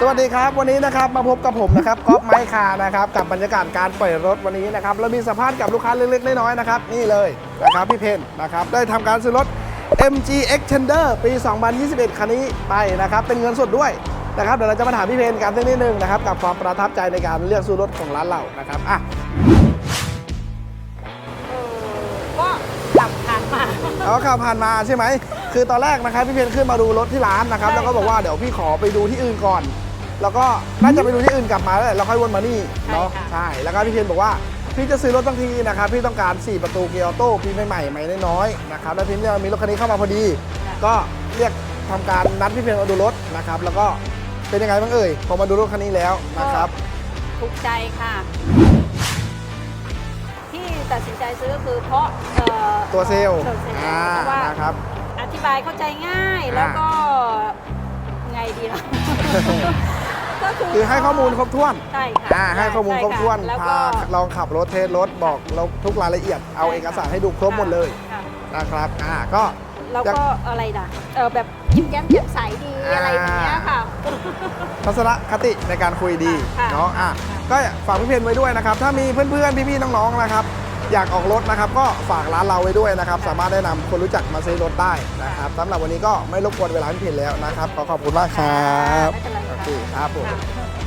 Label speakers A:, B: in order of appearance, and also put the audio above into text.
A: สวัสดีครับ วันนี้นะครับมาพบกับผมนะครับก๊อฟไมค์คาร์นะครับกับบรรยากาศการปล่อยรถวันนี้นะครับเรามีสัมภาษณ์กับลูกค้าเล็กๆน้อยๆนะครับนี่เลยนะครับพี่เพนนะครับได้ทำการซื้อรถ MG Extender ปี 2021 คันนี้ไปนะครับเป็นเงินสดด้วยนะครับเดี๋ยวเราจะมาถามพี่เพนกันสักนิดนึงนะครับกับความประทับใจในการเลือกซื้อรถของร้านเรานะครับอะ
B: เออก็กลับผ่านมา
A: เอาขับผ่านมาใช่ไหมคือตอนแรกนะครับพี่เพนขึ้นมาดูรถที่ร้านนะครับ
B: ใช่
A: แล้วก็บอกว่าเดี๋ยวพี่ขอไปดูที่อื่นก่อน แล้วก็น่าจะไปดูที่อื่นกลับมาแล้วแล้วค่อยวนมานี่เนาะ
B: ใช่ค่ะ
A: ใช่แล้วก็พี่เพนบอกว่าพี่จะซื้อรถทั้งทีนะครับพี่ต้องการ 4 ประตูเกียร์ออโต้ปีใหม่ๆใหม่น้อยๆนะครับแล้วพี่เนี่ยมีรถคันนี้เข้ามาพอดี ก็เรียกทำการนัดพี่เพนมาดูรถนะครับแล้วก็เป็นยังไงบ้างเอ่ยพอมาดูรถคันนี้แล้วนะครับ
B: ถูกใจค่ะ ที่ตัดสินใจซื้อก็คือเพราะเอ่อ
A: ตัวเซลล์
B: ตัวเซลล์
A: อ่า
B: เพราะว่า
A: นะครับ
B: อธิบายเข้าใจง่ายแล้วก็ไงดีล่ะก็ คือ
A: คือให้ข้อมูลครบถ้วน
B: ใช่ค่ะ
A: อ่าให้ข้อมูลครบถ้วน
B: ใช่ค่ะแล้ว
A: พา
B: ก็
A: ลองขับรถเทสรถบอกเราทุกรายละเอียดเอาเอกสารให้ดูครบหมดเลย
B: ค่ะ
A: นะครับอ่าก็
B: แล้วก็อะไรล่ะเออแบบยิ้มแย้มแจ่มใสดีอะไรอย่างเงี้ยค่ะ
A: ทัศนคติในการคุยดี
B: ค่ะ
A: เนาะอะ
B: ค่ะ
A: ก็ฝากพี่เพนไว้ด้วยนะครับ ถ้ามีเพื่อนๆ พี่ๆ น้องๆ นะครับ อยากออกรถนะครับ ก็ฝากร้านเราไว้ด้วยนะครับสามารถแนะนำคนรู้จักมาซื้อรถได้นะครับสำหรับวันนี้ก็ไม่รบกวนเวลาพี่เพนแล้วนะครับ ขอขอบคุณมากครับ
B: ไม่เป็นไร
A: โอ
B: ค
A: รับผม